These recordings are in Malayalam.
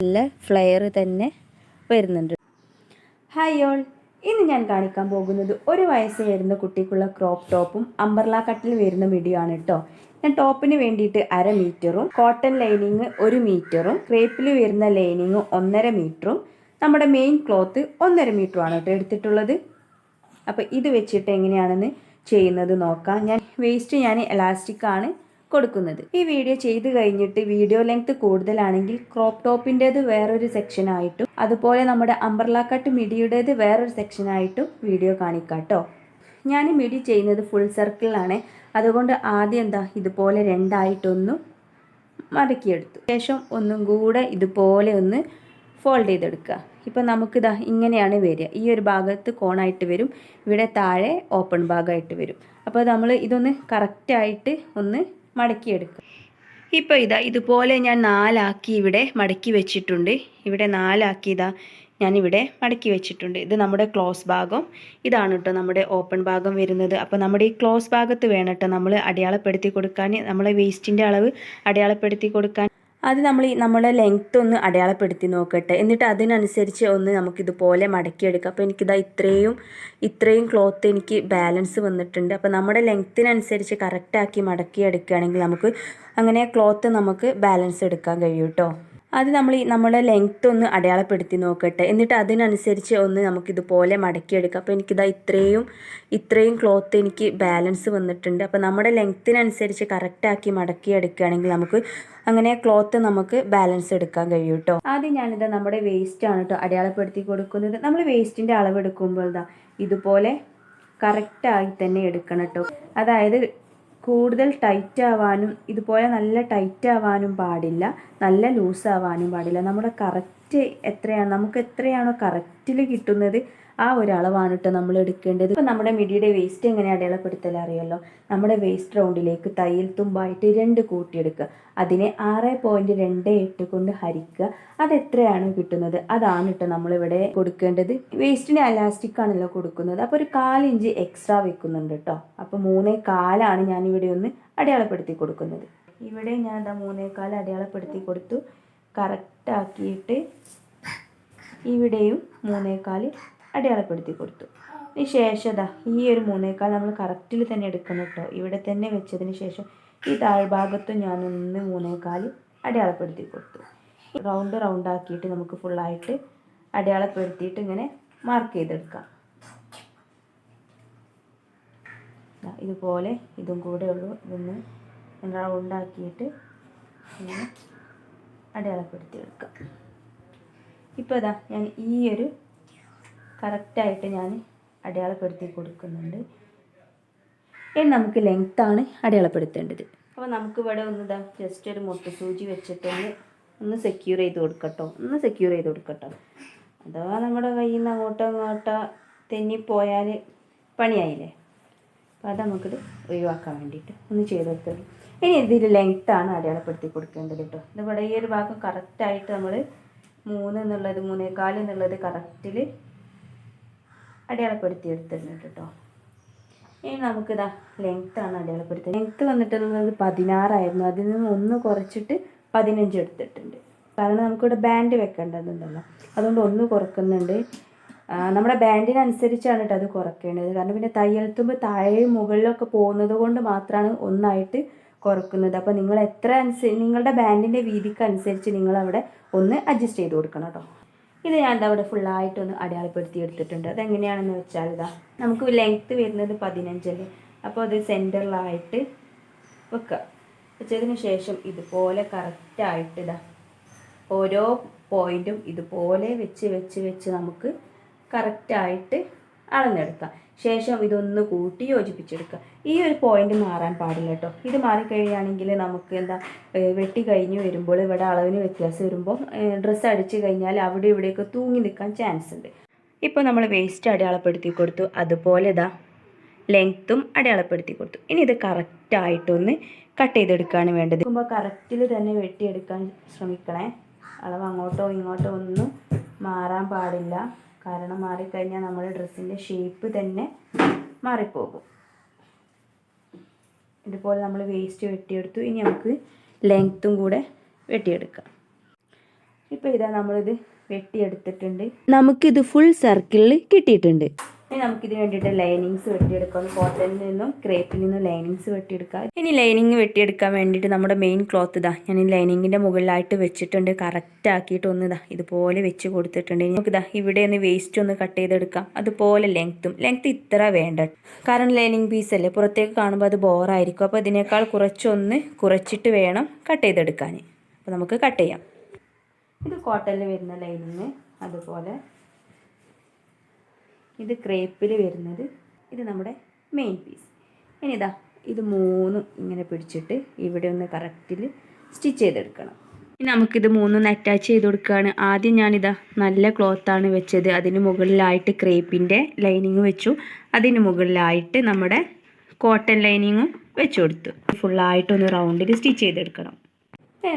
നല്ല ഫ്ലെയർ തന്നെ വരുന്നുണ്ട്. ഹായ് ഓൾ ഇന്ന് ഞാൻ കാണിക്കാൻ പോകുന്നത് ഒരു വയസ്സ് വരുന്ന കുട്ടിക്കുള്ള ക്രോപ്പ് ടോപ്പും അംബർല കട്ടിൽ വരുന്ന മിഡിയാണ് കേട്ടോ ഞാൻ ടോപ്പിന് വേണ്ടിയിട്ട് അര മീറ്ററും കോട്ടൺ ലൈനിങ് ഒരു മീറ്ററും ക്രേപ്പിൽ വരുന്ന ലൈനിങ് ഒന്നര മീറ്ററും നമ്മുടെ മെയിൻ ക്ലോത്ത് ഒന്നര മീറ്ററുമാണ് കേട്ടോ എടുത്തിട്ടുള്ളത്. അപ്പോൾ ഇത് വെച്ചിട്ട് എങ്ങനെയാണെന്ന് ചെയ്യുന്നത് നോക്കാം. ഞാൻ വേസ്റ്റ് ഞാൻ എലാസ്റ്റിക് ആണ്. കൊടുക്കുന്നത്. ഈ വീഡിയോ ചെയ്തു കഴിഞ്ഞിട്ട് വീഡിയോ ലെങ്ത് കൂടുതലാണെങ്കിൽ ക്രോപ്പ് ടോപ്പിന്റെത് വേറൊരു സെക്ഷനായിട്ടും അതുപോലെ നമ്മുടെ അംബർല കട്ട് മിഡിയുടേത് വേറൊരു സെക്ഷനായിട്ടും വീഡിയോ കാണിക്കാട്ടോ. ഞാൻ മിഡി ചെയ്യുന്നത് ഫുൾ സർക്കിളാണ് അതുകൊണ്ട് ആദ്യം എന്താ ഇതുപോലെ രണ്ടായിട്ടൊന്ന് മടക്കിയെടുത്തു. ശേഷം ഒന്നും കൂടെ ഇതുപോലെ ഒന്ന് ഫോൾഡ് ചെയ്തെടുക്കുക. ഇപ്പം നമുക്കിതാ ഇങ്ങനെയാണ് വരിക. ഈ ഒരു ഭാഗത്ത് കോണായിട്ട് വരും. ഇവിടെ താഴെ ഓപ്പൺ ഭാഗമായിട്ട് വരും. അപ്പോൾ നമ്മൾ ഇതൊന്ന് കറക്റ്റായിട്ട് ഒന്ന് മടക്കിയെടുക്കുക ഇപ്പോൾ ഇതാ ഇതുപോലെ ഞാൻ നാലാക്കി ഇവിടെ മടക്കി വെച്ചിട്ടുണ്ട്. ഇവിടെ നാലാക്കി ഇതാ ഞാനിവിടെ മടക്കി വെച്ചിട്ടുണ്ട്. ഇത് നമ്മുടെ ക്ലോസ് ഭാഗം. ഇതാണ് കേട്ടോ നമ്മുടെ ഓപ്പൺ ഭാഗം വരുന്നത്. അപ്പോൾ നമ്മുടെ ഈ ക്ലോസ് ഭാഗത്ത് വേണം കേട്ടോ നമ്മൾ അടയാളപ്പെടുത്തി കൊടുക്കാൻ. നമ്മളെ വേസ്റ്റിന്റെ അളവ് അടയാളപ്പെടുത്തി കൊടുക്കാൻ. അത് നമ്മൾ നമ്മുടെ ലെങ്ത്ത് ഒന്ന് അടയാളപ്പെടുത്തി നോക്കട്ടെ. എന്നിട്ട് അതിനനുസരിച്ച് ഒന്ന് നമുക്കിതുപോലെ മടക്കിയെടുക്കാം. അപ്പോൾ എനിക്കിതാ ഇത്രയും ഇത്രയും ക്ലോത്ത് എനിക്ക് ബാലൻസ് വന്നിട്ടുണ്ട്. അപ്പോൾ നമ്മുടെ ലെങ്ത്തിനനുസരിച്ച് കറക്റ്റാക്കി മടക്കിയെടുക്കുകയാണെങ്കിൽ നമുക്ക് അങ്ങനെ ക്ലോത്ത് നമുക്ക് ബാലൻസ് എടുക്കാൻ കഴിയും കേട്ടോ അത് നമ്മൾ ഈ നമ്മുടെ ലെങ്ത്ത് ഒന്ന് അടയാളപ്പെടുത്തി നോക്കട്ടെ. എന്നിട്ട് അതിനനുസരിച്ച് ഒന്ന് നമുക്കിതുപോലെ മടക്കിയെടുക്കാം. അപ്പോൾ എനിക്കിതാ ഇത്രയും ഇത്രയും ക്ലോത്ത് എനിക്ക് ബാലൻസ് വന്നിട്ടുണ്ട്. അപ്പോൾ നമ്മുടെ ലെങ്ത്തിനനുസരിച്ച് കറക്റ്റാക്കി മടക്കിയെടുക്കുകയാണെങ്കിൽ നമുക്ക് അങ്ങനെ ക്ലോത്ത് നമുക്ക് ബാലൻസ് എടുക്കാൻ കഴിയും കേട്ടോ ആദ്യം ഞാനിത് നമ്മുടെ വേസ്റ്റാണ് കേട്ടോ അടയാളപ്പെടുത്തി കൊടുക്കുന്നത്. നമ്മൾ വേസ്റ്റിന്റെ അളവ് എടുക്കുമ്പോൾ ഇതാ ഇതുപോലെ കറക്റ്റായി തന്നെ എടുക്കണം കേട്ടോ അതായത് കൂടുതൽ ടൈറ്റ് ആവാനും ഇതുപോലെ നല്ല ടൈറ്റ് ആവാനും പാടില്ല. നല്ല ലൂസ് ആവാനും പാടില്ല. നമ്മുടെ കറക്റ്റ് എത്രയാണ് നമുക്ക് എത്രയാണോ കറക്റ്റിൽ കിട്ടുന്നത് ആ ഒരു അളവാണ് നമ്മൾ എടുക്കേണ്ടത്. ഇപ്പം നമ്മുടെ മിടിയുടെ വേസ്റ്റ് എങ്ങനെ അടയാളപ്പെടുത്തൽ അറിയാലോ? നമ്മുടെ വേസ്റ്റ് റൗണ്ടിലേക്ക് തയ്യൽ തുമ്പായിട്ട് രണ്ട് കൂട്ടിയെടുക്കുക. അതിനെ ആറ് പോയിന്റ് രണ്ട് എട്ട് കൊണ്ട് ഹരിക്കുക. അത് എത്രയാണ് കിട്ടുന്നത്? അതാണ് കേട്ടോ നമ്മളിവിടെ കൊടുക്കേണ്ടത്. വേസ്റ്റിന് അലാസ്റ്റിക് ആണല്ലോ കൊടുക്കുന്നത്. അപ്പോൾ ഒരു കാലിഞ്ച് എക്സ്ട്രാ വെക്കുന്നുണ്ട് കേട്ടോ അപ്പോൾ മൂന്നേ കാലാണ് ഞാനിവിടെ ഒന്ന് അടയാളപ്പെടുത്തി കൊടുക്കുന്നത്. ഇവിടെ ഞാൻ എന്താ മൂന്നേക്കാൽ അടയാളപ്പെടുത്തി കൊടുത്തു. കറക്റ്റാക്കിയിട്ട് ഇവിടെയും മൂന്നേക്കാൽ അടയാളപ്പെടുത്തി കൊടുത്തു. ഇനി ശേഷം ദാ ഈ ഒരു മൂന്നേക്കാൽ നമ്മൾ കറക്റ്റിൽ തന്നെ എടുക്കണം കേട്ടോ. ഇവിടെ തന്നെ വെച്ചതിന് ശേഷം ഈ താഴ്ഭാഗത്തും ഞാനൊന്ന് മൂന്നേക്കാൽ അടയാളപ്പെടുത്തി കൊടുത്തു. റൗണ്ട് റൗണ്ട് ആക്കിയിട്ട് നമുക്ക് ഫുള്ളായിട്ട് അടയാളപ്പെടുത്തിയിട്ട് ഇങ്ങനെ മാർക്ക് ചെയ്തെടുക്കാം. ഇതുപോലെ ഇതും കൂടെ ഉള്ളൂ. ഇതൊന്ന് റൗണ്ട് ആക്കിയിട്ട് ഇങ്ങനെ അടയാളപ്പെടുത്തി എടുക്കാം ഇപ്പോൾ ഇതാ ഞാൻ ഈ ഒരു കറക്റ്റായിട്ട് ഞാൻ അടയാളപ്പെടുത്തി കൊടുക്കുന്നുണ്ട്. ഇനി നമുക്ക് ലെങ്ത്താണ് അടയാളപ്പെടുത്തേണ്ടത്. അപ്പോൾ നമുക്ക് ഇവിടെ ഒന്ന് ഇതാ ജസ്റ്റ് ഒരു മുട്ട സൂചി വെച്ചിട്ടൊന്ന് ഒന്ന് സെക്യൂർ ചെയ്ത് കൊടുക്കട്ടോ. ഒന്ന് സെക്യൂർ ചെയ്ത് കൊടുക്കട്ടോ. അഥവാ നമ്മുടെ കയ്യിൽ നിന്ന് അങ്ങോട്ടോ ഇങ്ങോട്ടോ തെന്നിപ്പോയാൽ പണിയായില്ലേ? അപ്പോൾ അത് നമുക്കിത് ഒഴിവാക്കാൻ വേണ്ടിയിട്ട് ഒന്ന് ചെയ്ത് കൊടുത്തത് ഇനി ഇതിൽ ലെങ്ത്താണ് അടയാളപ്പെടുത്തി കൊടുക്കേണ്ടത് കേട്ടോ. ഇതിവിടെ ഈ ഒരു ഭാഗം കറക്റ്റായിട്ട് നമ്മൾ മൂന്ന് എന്നുള്ളത് മൂന്നേകാൽ എന്നുള്ളത് കറക്റ്റിൽ അടയാളപ്പെടുത്തി എടുത്തിട്ടുണ്ട് കേട്ടോ ഇനി നമുക്കിതാ ലെങ്ത്താണ് അടയാളപ്പെടുത്തുന്നത് ലെങ്ത്ത് വന്നിട്ടുള്ളത് പതിനാറായിരുന്നു. അതിൽ നിന്ന് ഒന്ന് കുറച്ചിട്ട് പതിനഞ്ച് എടുത്തിട്ടുണ്ട്. കാരണം നമുക്കിവിടെ ബാൻഡ് വെക്കേണ്ടതുണ്ടല്ലോ. അതുകൊണ്ട് ഒന്ന് കുറക്കുന്നുണ്ട്. നമ്മുടെ ബാൻഡിനനുസരിച്ചാണ് കേട്ടോ അത് കുറയ്ക്കേണ്ടത് കാരണം പിന്നെ തയ്യൽത്തുമ്പ് താഴെയും മുകളിലൊക്കെ പോകുന്നത് കൊണ്ട് മാത്രമാണ് ഒന്നായിട്ട് കുറക്കുന്നത്. അപ്പോൾ നിങ്ങൾ എത്ര അനുസരിച്ച് നിങ്ങളുടെ ബാൻഡിന്റെ വീതിക്ക് അനുസരിച്ച് നിങ്ങളവിടെ ഒന്ന് അഡ്ജസ്റ്റ് ചെയ്ത് കൊടുക്കണം കേട്ടോ ഇത് ഞാൻ അവിടെ ഫുള്ളായിട്ടൊന്ന് അടയാളപ്പെടുത്തി എടുത്തിട്ടുണ്ട് അതെങ്ങനെയാണെന്ന് വെച്ചാൽ ഇതാ നമുക്ക് ലെങ്ത്ത് വരുന്നത് പതിനഞ്ചല്ലേ? അപ്പോൾ അത് സെന്ററിലായിട്ട് വെക്കുക വെച്ചതിന് ശേഷം ഇതുപോലെ കറക്റ്റായിട്ട് ഇതാ ഓരോ പോയിന്റും ഇതുപോലെ വെച്ച് വെച്ച് വെച്ച് നമുക്ക് കറക്റ്റായിട്ട് അളന്നെടുക്കാം. ശേഷം ഇതൊന്ന് കൂട്ടി യോജിപ്പിച്ചെടുക്കുക. ഈ ഒരു പോയിന്റ് മാറാൻ പാടില്ല കേട്ടോ ഇത് മാറിക്കഴിയുകയാണെങ്കിൽ നമുക്ക് എന്താ വെട്ടി കഴിഞ്ഞ് വരുമ്പോൾ ഇവിടെ അളവിന് വ്യത്യാസം വരുമ്പോൾ ഡ്രസ്സ് അടിച്ച് കഴിഞ്ഞാൽ അവിടെ ഇവിടെയൊക്കെ തൂങ്ങി നിൽക്കാൻ ചാൻസ് ഉണ്ട്. ഇപ്പോൾ നമ്മൾ വേസ്റ്റ് അടയാളപ്പെടുത്തി കൊടുത്തു. അതുപോലെ ഇതാ ലെങ്ത്തും അടയാളപ്പെടുത്തി കൊടുത്തു. ഇനി ഇത് കറക്റ്റായിട്ടൊന്ന് കട്ട് ചെയ്തെടുക്കുകയാണ് വേണ്ടത്. ഇപ്പോൾ കറക്റ്റിൽ തന്നെ വെട്ടിയെടുക്കാൻ ശ്രമിക്കണേ. അളവ് അങ്ങോട്ടോ ഇങ്ങോട്ടോ ഒന്നും മാറാൻ പാടില്ല. കാരണം മാറിക്കഴിഞ്ഞാൽ നമ്മുടെ ഡ്രസ്സിന്റെ ഷേപ്പ് തന്നെ മാറിപ്പോകും. ഇതുപോലെ നമ്മൾ വേസ്റ്റ് വെട്ടിയെടുത്തു. ഇനി നമുക്ക് ലെങ്ത്തും കൂടെ വെട്ടിയെടുക്കാം. ഇപ്പോൾ ഇതാ നമ്മളിത് വെട്ടിയെടുത്തിട്ടുണ്ട്. നമുക്കിത് ഫുൾ സർക്കിളിൽ കിട്ടിയിട്ടുണ്ട്. ഇനി നമുക്കിതിന് വേണ്ടിയിട്ട് ലൈനിങ്സ് വെട്ടിയെടുക്കാം. കോട്ടണിൽ നിന്നും ക്രേപ്പിൽ നിന്നും ലൈനിങ്സ് വെട്ടിയെടുക്കാം. ഇനി ലൈനിങ് വെട്ടിയെടുക്കാൻ വേണ്ടിയിട്ട് നമ്മുടെ മെയിൻ ക്ലോത്ത് ഇതാ ഞാൻ ഈ ലൈനിങ്ങിന്റെ മുകളിലായിട്ട് വെച്ചിട്ടുണ്ട്. കറക്റ്റ് ആക്കിയിട്ട് ഒന്ന് ഇതാ ഇതുപോലെ വെച്ച് കൊടുത്തിട്ടുണ്ട്. നമുക്കിതാ ഇവിടെ ഒന്ന് വേസ്റ്റ് ഒന്ന് കട്ട് ചെയ്തെടുക്കാം. അതുപോലെ ലെങ്ത്തും ലെങ്ത്ത് ഇത്ര വേണ്ട. കാരണം ലൈനിങ് പീസ് അല്ലേ? പുറത്തേക്ക് കാണുമ്പോൾ അത് ബോറായിരിക്കും അപ്പോൾ അതിനേക്കാൾ കുറച്ചൊന്ന് കുറച്ചിട്ട് വേണം കട്ട് ചെയ്തെടുക്കാൻ. അപ്പോൾ നമുക്ക് കട്ട് ചെയ്യാം. ഇത് കോട്ടണിൽ വരുന്ന ലൈനിങ് അതുപോലെ ഇത് ക്രേപ്പിൽ വരുന്നത് ഇത് നമ്മുടെ മെയിൻ പീസ് ഇനി ഇതാ ഇത് മൂന്നും ഇങ്ങനെ പിടിച്ചിട്ട് ഇവിടെ ഒന്ന് കറക്റ്റിൽ സ്റ്റിച്ച് ചെയ്തെടുക്കണം. ഇനി നമുക്കിത് മൂന്നൊന്ന് അറ്റാച്ച് ചെയ്ത് കൊടുക്കുകയാണ് ആദ്യം ഞാനിതാ നല്ല ക്ലോത്താണ് വെച്ചത്. അതിന് മുകളിലായിട്ട് ക്രേപ്പിന്റെ ലൈനിങ് വെച്ചു. അതിന് മുകളിലായിട്ട് നമ്മുടെ കോട്ടൺ ലൈനിങ്ങും വെച്ച് കൊടുത്തു. ഫുള്ളായിട്ടൊന്ന് റൗണ്ടിൽ സ്റ്റിച്ച് ചെയ്തെടുക്കണം.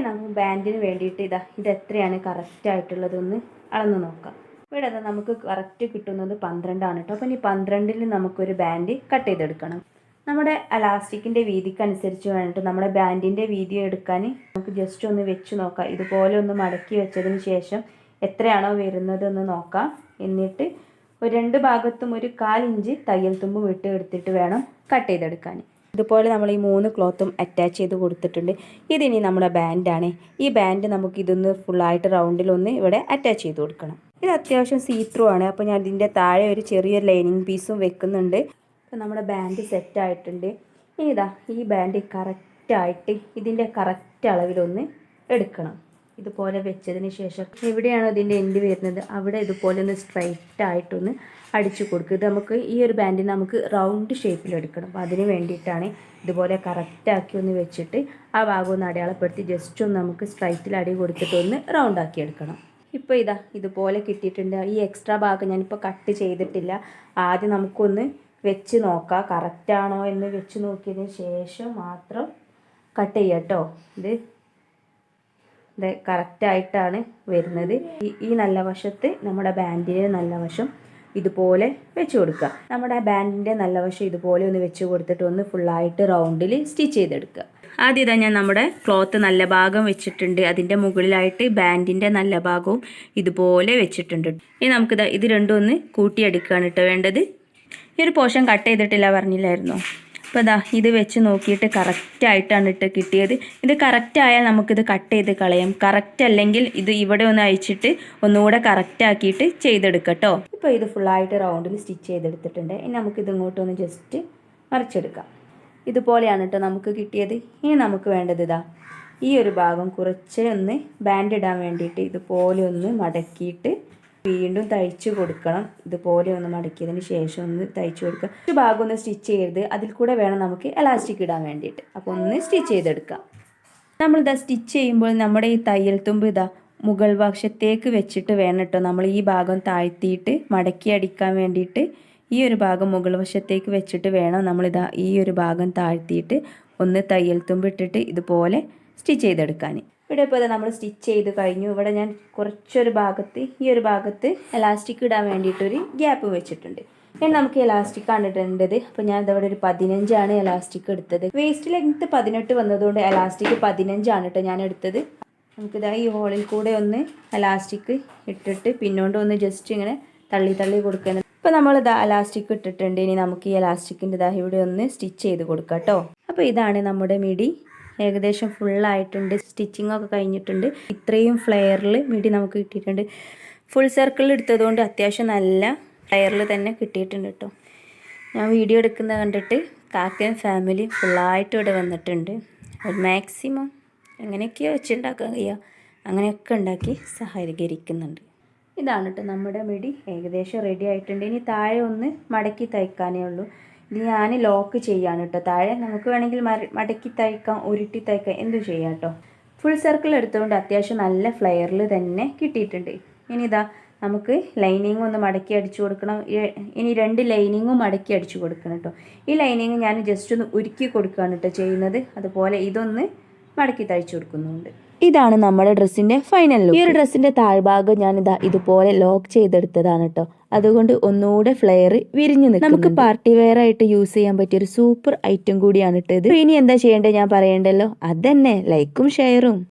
നമുക്ക് ബാൻഡിന് വേണ്ടിയിട്ട് ഇതാ ഇത് എത്രയാണ് കറക്റ്റ് ആയിട്ടുള്ളതൊന്ന് അളന്ന് നോക്കാം. ഇവിടെ നമുക്ക് കറക്റ്റ് കിട്ടുന്നത് പന്ത്രണ്ടാണ് കേട്ടോ അപ്പം ഇനി പന്ത്രണ്ടിൽ നമുക്കൊരു ബാൻഡ് കട്ട് ചെയ്തെടുക്കണം. നമ്മുടെ അലാസ്റ്റിക്കിന്റെ വീതിക്കനുസരിച്ച് വേണ്ടിയിട്ട് നമ്മുടെ ബാൻഡിന്റെ വീതി എടുക്കാൻ നമുക്ക് ജസ്റ്റ് ഒന്ന് വെച്ച് നോക്കാം. ഇതുപോലെ ഒന്ന് മടക്കി വെച്ചതിന് ശേഷം എത്രയാണോ വരുന്നത് എന്ന് നോക്കാം. എന്നിട്ട് ഒരു രണ്ട് ഭാഗത്തും ഒരു കാൽ ഇഞ്ച് തയ്യൽ തുമ്പ് വിട്ട് എടുത്തിട്ട് വേണം കട്ട് ചെയ്തെടുക്കാൻ ഇതുപോലെ നമ്മൾ ഈ മൂന്ന് ക്ലോത്തും അറ്റാച്ച് ചെയ്ത് കൊടുത്തിട്ടുണ്ട്. ഇതിനി നമ്മുടെ ബാൻഡാണ് ഈ ബാൻഡ് നമുക്ക് ഇതൊന്ന് ഫുള്ളായിട്ട് റൗണ്ടിലൊന്ന് ഇവിടെ അറ്റാച്ച് ചെയ്ത് കൊടുക്കണം. ഇത് അത്യാവശ്യം സീ ത്രൂ ആണ്. അപ്പോൾ ഞാൻ ഇതിന്റെ താഴെ ഒരു ചെറിയൊരു ലൈനിങ് പീസും വെക്കുന്നുണ്ട്. അപ്പോൾ നമ്മുടെ ബാൻഡ് സെറ്റ് ആയിട്ടുണ്ട്. ഇനി ഇതാ ഈ ബാൻഡ് കറക്റ്റായിട്ട് ഇതിന്റെ കറക്റ്റ് അളവിലൊന്ന് എടുക്കണം. ഇതുപോലെ വെച്ചതിന് ശേഷം. എവിടെയാണോ ഇതിന്റെ എൻഡ് വരുന്നത്? അവിടെ ഇതുപോലെ ഒന്ന് സ്ട്രൈറ്റ് ആയിട്ടൊന്ന് അടിച്ചു കൊടുക്കുക ഇത് നമുക്ക് ഈ ഒരു ബാൻഡിന് നമുക്ക് റൗണ്ട് ഷേപ്പിൽ എടുക്കണം. അപ്പോൾ അതിന് വേണ്ടിയിട്ടാണ് ഇതുപോലെ കറക്റ്റാക്കി ഒന്ന് വെച്ചിട്ട് ആ ഭാഗം ഒന്ന് അടയാളപ്പെടുത്തി ജസ്റ്റ് ഒന്ന് നമുക്ക് സ്ട്രൈറ്റിൽ അടി കൊടുത്തിട്ട് ഒന്ന് റൗണ്ട് ആക്കി എടുക്കണം. ഇപ്പോൾ ഇതാ ഇതുപോലെ കിട്ടിയിട്ടുണ്ട്. ഈ എക്സ്ട്രാ ഭാഗം ഞാനിപ്പോൾ കട്ട് ചെയ്തിട്ടില്ല. ആദ്യം നമുക്കൊന്ന് വെച്ച് നോക്കാം. കറക്റ്റാണോ എന്ന് വെച്ച് നോക്കിയതിന് ശേഷം മാത്രം കട്ട് ചെയ്യാം കേട്ടോ ഇത് ഇത് കറക്റ്റായിട്ടാണ് വരുന്നത്. ഈ നല്ല വശത്ത് നമ്മുടെ ബാൻഡിന്റെ നല്ല വശം ഇതുപോലെ വെച്ച് കൊടുക്കുക. നമ്മുടെ ആ ബാൻഡിന്റെ നല്ല വശം ഇതുപോലെ ഒന്ന് വെച്ച് കൊടുത്തിട്ട് ഒന്ന് ഫുള്ളായിട്ട് റൗണ്ടിൽ സ്റ്റിച്ച് ചെയ്തെടുക്കുക. ആദ്യം ഇതാ ഞാൻ നമ്മുടെ ക്ലോത്ത് നല്ല ഭാഗം വെച്ചിട്ടുണ്ട്. അതിന്റെ മുകളിലായിട്ട് ബാൻഡിന്റെ നല്ല ഭാഗവും ഇതുപോലെ വെച്ചിട്ടുണ്ട്. ഇനി നമുക്കിതാ ഇത് രണ്ടും ഒന്ന് കൂട്ടിയെടുക്കുകയാണ് കേട്ടോ വേണ്ടത്. ഈ ഒരു പോഷൻ കട്ട് ചെയ്തിട്ടില്ല പറഞ്ഞില്ലായിരുന്നോ? അപ്പോൾ ഇതാ ഇത് വെച്ച് നോക്കിയിട്ട് കറക്റ്റായിട്ടാണ് ഇട്ട് കിട്ടിയത്. ഇത് കറക്റ്റായാൽ നമുക്കിത് കട്ട് ചെയ്ത് കളയാം. കറക്റ്റ് അല്ലെങ്കിൽ ഇത് ഇവിടെ ഒന്ന് അയച്ചിട്ട് ഒന്നുകൂടെ കറക്റ്റാക്കിയിട്ട് ചെയ്തെടുക്കട്ടോ. ഇപ്പോൾ ഇത് ഫുള്ളായിട്ട് റൗണ്ടിൽ സ്റ്റിച്ച് ചെയ്തെടുത്തിട്ടുണ്ട്. ഇനി നമുക്കിത് ഇങ്ങോട്ടൊന്ന് ജസ്റ്റ് മറിച്ചെടുക്കാം. ഇതുപോലെയാണ് കേട്ടോ നമുക്ക് കിട്ടിയത്. ഇനി നമുക്ക് വേണ്ടത് ഇതാ ഈ ഒരു ഭാഗം കുറച്ച് ഒന്ന് ബാൻഡ് ഇടാൻ വേണ്ടിയിട്ട് ഇതുപോലെ ഒന്ന് മടക്കിയിട്ട് വീണ്ടും തയ്ച്ചു കൊടുക്കണം. ഇതുപോലെ ഒന്ന് മടക്കിയതിന് ശേഷം ഒന്ന് തയ്ച്ചു കൊടുക്കുക ഒരു ഭാഗം ഒന്ന് സ്റ്റിച്ച് ചെയ്ത് അതിൽ കൂടെ വേണം നമുക്ക് എലാസ്റ്റിക് ഇടാൻ വേണ്ടിയിട്ട്. അപ്പോൾ ഒന്ന് സ്റ്റിച്ച് ചെയ്തെടുക്കാം. നമ്മളിതാ സ്റ്റിച്ച് ചെയ്യുമ്പോൾ നമ്മുടെ ഈ തയ്യൽ തുമ്പ് ഇതാ മുകൾ വശത്തേക്ക് വെച്ചിട്ട് വേണം കേട്ടോ നമ്മൾ ഈ ഭാഗം താഴ്ത്തിയിട്ട് മടക്കി അടിക്കാൻ വേണ്ടിയിട്ട് ഈ ഒരു ഭാഗം മുകൾ വശത്തേക്ക് വെച്ചിട്ട് വേണം നമ്മളിതാ ഈ ഒരു ഭാഗം താഴ്ത്തിയിട്ട് ഒന്ന് തയ്യൽ തുമ്പിട്ടിട്ട് ഇതുപോലെ സ്റ്റിച്ച് ചെയ്തെടുക്കാൻ ഇവിടെ ഇപ്പോൾ നമ്മൾ സ്റ്റിച്ച് ചെയ്ത് കഴിഞ്ഞു. ഇവിടെ ഞാൻ കുറച്ചൊരു ഭാഗത്ത് ഈ ഒരു ഭാഗത്ത് എലാസ്റ്റിക് ഇടാൻ വേണ്ടിയിട്ടൊരു ഗ്യാപ്പ് വെച്ചിട്ടുണ്ട്. ഇനി നമുക്ക് എലാസ്റ്റിക് ആണ് ഇടേണ്ടത്. അപ്പോൾ ഞാൻ ഇതവിടെ ഒരു പതിനഞ്ചാണ് എലാസ്റ്റിക് എടുത്തത്. വേസ്റ്റ് ലെങ്ത്ത് പതിനെട്ട് വന്നതുകൊണ്ട് എലാസ്റ്റിക് പതിനഞ്ചാണ് കേട്ടോ ഞാൻ എടുത്തത്. നമുക്കിതാ ഈ ഹോളിൽ കൂടെ ഒന്ന് എലാസ്റ്റിക് ഇട്ടിട്ട് പിന്നോണ്ട് ഒന്ന് ജസ്റ്റ് ഇങ്ങനെ തള്ളി തള്ളി കൊടുക്കുന്നത് ഇപ്പോൾ നമ്മൾ ഇതാ എലാസ്റ്റിക് ഇട്ടിട്ടുണ്ട്. ഇനി നമുക്ക് ഈ എലാസ്റ്റിക്കിന്റെ ഇതാ ഇവിടെ ഒന്ന് സ്റ്റിച്ച് ചെയ്ത് കൊടുക്കാം കേട്ടോ. അപ്പോൾ ഇതാണ് നമ്മുടെ മിടി ഏകദേശം ഫുള്ളായിട്ടുണ്ട് സ്റ്റിച്ചിങ് ഒക്കെ കഴിഞ്ഞിട്ടുണ്ട്. ഇത്രയും ഫ്ലെയറിൽ മിടി നമുക്ക് കിട്ടിയിട്ടുണ്ട്. ഫുൾ സർക്കിൾ എടുത്തതുകൊണ്ട് അത്യാവശ്യം നല്ല ഫ്ലെയറിൽ തന്നെ കിട്ടിയിട്ടുണ്ട് കേട്ടോ. ഞാൻ വീഡിയോ എടുക്കുന്നത് കണ്ടിട്ട് കാക്കയും ഫാമിലി ഫുള്ളായിട്ട് ഇവിടെ വന്നിട്ടുണ്ട്. ഒരു മാക്സിമം എങ്ങനെയൊക്കെയോ വെച്ചുണ്ടാക്കാൻ കഴിയുക അങ്ങനെയൊക്കെ ഉണ്ടാക്കി സഹകരിക്കുന്നുണ്ട്. ഇതാണ് കേട്ടോ നമ്മുടെ മിടി. ഏകദേശം റെഡി ആയിട്ടുണ്ട്. ഇനി താഴെ ഒന്ന് മടക്കി തയ്ക്കാനേ ഉള്ളൂ. ഇത് ഞാൻ ലോക്ക് ചെയ്യാണ് കേട്ടോ താഴെ നമുക്ക് വേണമെങ്കിൽ മടക്കി തയ്ക്കാം ഉരുട്ടി തയ്ക്കാം. എന്തും ചെയ്യാം കേട്ടോ ഫുൾ സർക്കിൾ എടുത്തുകൊണ്ട് അത്യാവശ്യം നല്ല ഫ്ലെയറിൽ തന്നെ കിട്ടിയിട്ടുണ്ട്. ഇനി ഇതാ നമുക്ക് ലൈനിങ് ഒന്ന് മടക്കി അടിച്ചു കൊടുക്കണം. ഇനി രണ്ട് ലൈനിങ്ങും മടക്കി അടിച്ചു കൊടുക്കണം കേട്ടോ ഈ ലൈനിങ് ഞാൻ ജസ്റ്റ് ഒന്ന് ഉരുക്കി കൊടുക്കുകയാണ് കേട്ടോ ചെയ്യുന്നത്. അതുപോലെ ഇതൊന്ന് മടക്കി തയ്ച്ചു കൊടുക്കുന്നുണ്ട്. ഇതാണ് നമ്മുടെ ഡ്രസ്സിന്റെ ഫൈനൽ ലുക്ക് ഈ ഒരു ഡ്രസ്സിന്റെ താഴ്ഭാഗം ഞാൻ ഇതാ ഇതുപോലെ ലോക്ക് ചെയ്തെടുത്തതാണ് കേട്ടോ അതുകൊണ്ട് ഒന്നുകൂടെ ഫ്ലെയർ വിരിഞ്ഞു നിൽക്കും നമുക്ക് പാർട്ടി വെയർ ആയിട്ട് യൂസ് ചെയ്യാൻ പറ്റിയ ഒരു സൂപ്പർ ഐറ്റം കൂടിയാണ് ഇട്ടത് ഇനി എന്താ ചെയ്യേണ്ടത് ഞാൻ പറയണ്ടല്ലോ? അതന്നെ ലൈക്കും ഷെയറും